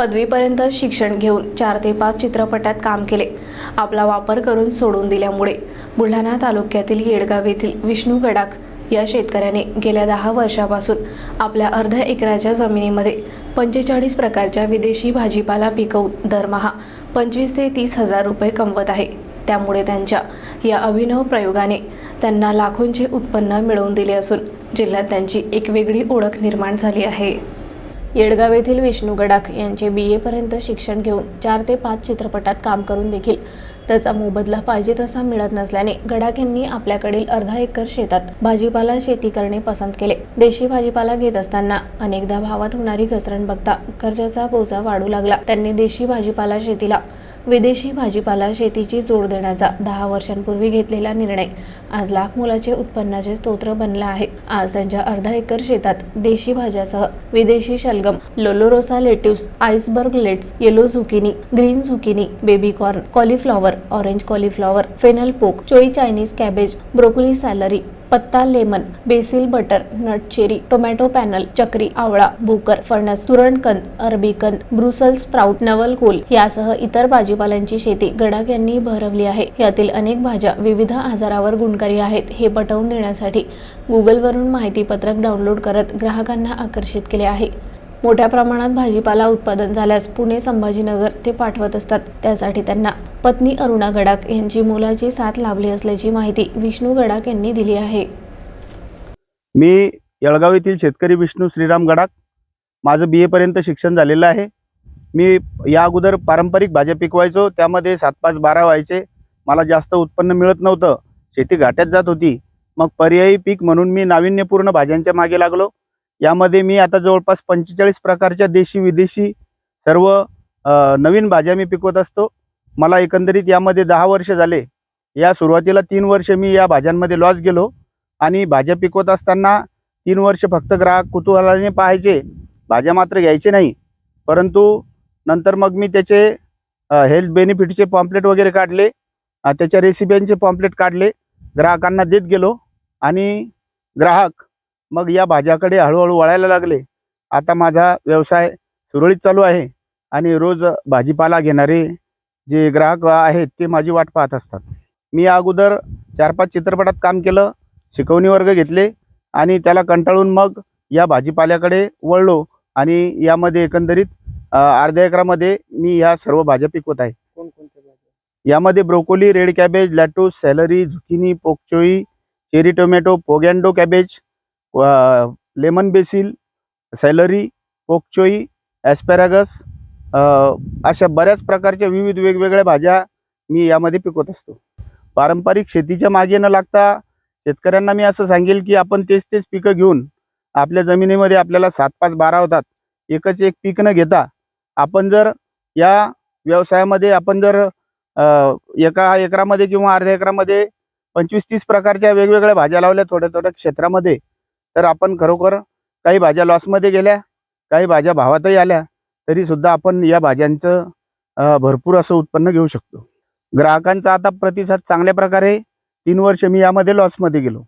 पदवीपर्यंत शिक्षण घेऊन चार ते पाच चित्रपटात काम केले. आपला वापर करून सोडून दिल्यामुळे बुलढाणा तालुक्यातील येडगाव येथील विष्णू गडाख या शेतकऱ्याने गेल्या दहा वर्षापासून आपल्या अर्ध्या एकराच्या जमिनीमध्ये पंचेचाळीस प्रकारच्या विदेशी भाजीपाला पिकवून दरमहा पंचवीस ते तीस हजार रुपये कमवत आहे. त्यामुळे त्यांच्या या अभिनव प्रयोगाने त्यांना लाखोंचे उत्पन्न मिळवून दिले असून जिल्ह्यात त्यांची एक वेगळी ओळख निर्माण झाली आहे. येडगाव येथील विष्णू गडाख यांचे बी एपर्यंत शिक्षण घेऊन चार ते पाच चित्रपटात काम करून देखील त्याचा मोबदला पाहिजे तसा मिळत नसल्याने गडाख यांनी आपल्याकडील अर्धा एकर शेतात भाजीपाला शेती करणे पसंत केले. देशी भाजीपाला घेत असताना अनेकदा भावात होणारी घसरण बघता कर्जाचा बोजा वाढू लागला. त्यांनी देशी भाजीपाला शेतीला विदेशी भाजीपाला शेतीची जोड देण्याचा दहा वर्षांपूर्वी घेतलेला निर्णय. आज लाख मोलाचे उत्पन्नाचे स्तोत्र बनला आहे. आज त्यांच्या अर्धा एकर शेतात देशी भाज्यासह विदेशी शलगम lollo rosso lettuce iceberg lettuce yellow zucchini green zucchini baby corn cauliflower orange cauliflower fennel pak choi Chinese cabbage broccoli celery पत्ता lemon basil butternut cherry tomato fennel चक्री आवळा भोकर फणस सुरणकंद अरबीकंद ब्रुसल स्प्राउट नवलकोल यासह इतर भाजीपाल्यांची शेती गडाख यांनी भरवली आहे. यातील अनेक भाज्या विविध आजारावर गुणकारी आहेत हे पटवून देण्यासाठी गुगलवरून माहितीपत्रक डाउनलोड करत ग्राहकांना आकर्षित केले आहे. मोठ्या प्रमाणात भाजीपाला उत्पादन झाल्यास पुणे संभाजीनगर ते पाठवत असतात. त्यासाठी त्यांना पत्नी अरुणा गडाख यांची मुलाची साथ लाभली असल्याची माहिती विष्णू गडाख यांनी दिली आहे. मी येळगाव येथील शेतकरी विष्णू श्रीराम गडाख. माझं बी एपर्यंत शिक्षण झालेलं आहे. मी या अगोदर पारंपरिक भाज्या पिकवायचो. त्यामध्ये सात पाच बारा व्हायचे. मला जास्त उत्पन्न मिळत नव्हतं. शेती घाट्यात जात होती. मग पर्यायी पीक म्हणून मी नाविन्यपूर्ण भाज्यांच्या मागे लागलो. यामध्ये मी आता जवळपास पंचेचाळीस प्रकारच्या देशी विदेशी सर्व नवीन भाज्या मी पिकवत असतो. मला एकंदरीत यामध्ये दहा वर्ष झाले. या सुरुवातीला तीन वर्ष मी या भाज्यांमध्ये लॉस गेलो आणि भाज्या पिकवत असताना तीन वर्ष फक्त ग्राहक कुतूहलाने पाहायचे. भाज्या मात्र घ्यायचे नाही. परंतु नंतर मग मी त्याचे हेल्थ बेनिफिटचे पॉम्पलेट वगैरे काढले. त्याच्या रेसिप्यांचे पॉम्पलेट काढले. ग्राहकांना देत गेलो आणि ग्राहक मग या भाज्याकडे हळूहळू वळायला लागले. आता माझा व्यवसाय सुरळीत चालू आहे आणि रोज भाजीपाला घेणारे जे ग्राहक आहेत ते माझी वाट पाहत असतात. मी या अगोदर चार पाच चित्रपटात काम केलं शिकवणी वर्ग घेतले आणि त्याला कंटाळून मग या भाजीपाल्याकडे वळलो आणि यामध्ये एकंदरीत अर्ध्या एकरामध्ये मी ह्या सर्व भाज्या पिकवत आहे. यामध्ये broccoli red cabbage lettuce celery zucchini pak choi cherry tomato पोगॅन्डो cabbage lemon basil celery pak choi asparagus अशा बऱ्याच प्रकारच्या विविध वेगवेगळ्या भाज्या मी यामध्ये पिकवत असतो. पारंपरिक शेतीच्या मागे न लागता शेतकऱ्यांना मी असं सांगेल की आपण तेच तेच पिकं घेऊन आपल्या जमिनीमध्ये आपल्याला सात पाच बारा होतात एकच एक पीक न घेता आपण जर या व्यवसायामध्ये आपण जर एका एकरामध्ये किंवा अर्ध्या एकरामध्ये पंचवीस तीस प्रकारच्या वेगवेगळ्या भाज्या लावल्या थोड्या थोड्या क्षेत्रामध्ये तर आपण खरोखर काही भाज्या लॉसमध्ये गेल्या काही भाज्या भावातही आल्या तरी सुद्धा आपण या भाज्यांचं भरपूर असं उत्पन्न घेऊ शकतो. ग्राहकांचा आता प्रतिसाद चांगल्या प्रकारे तीन वर्ष मी यामध्ये लॉसमध्ये गेलो.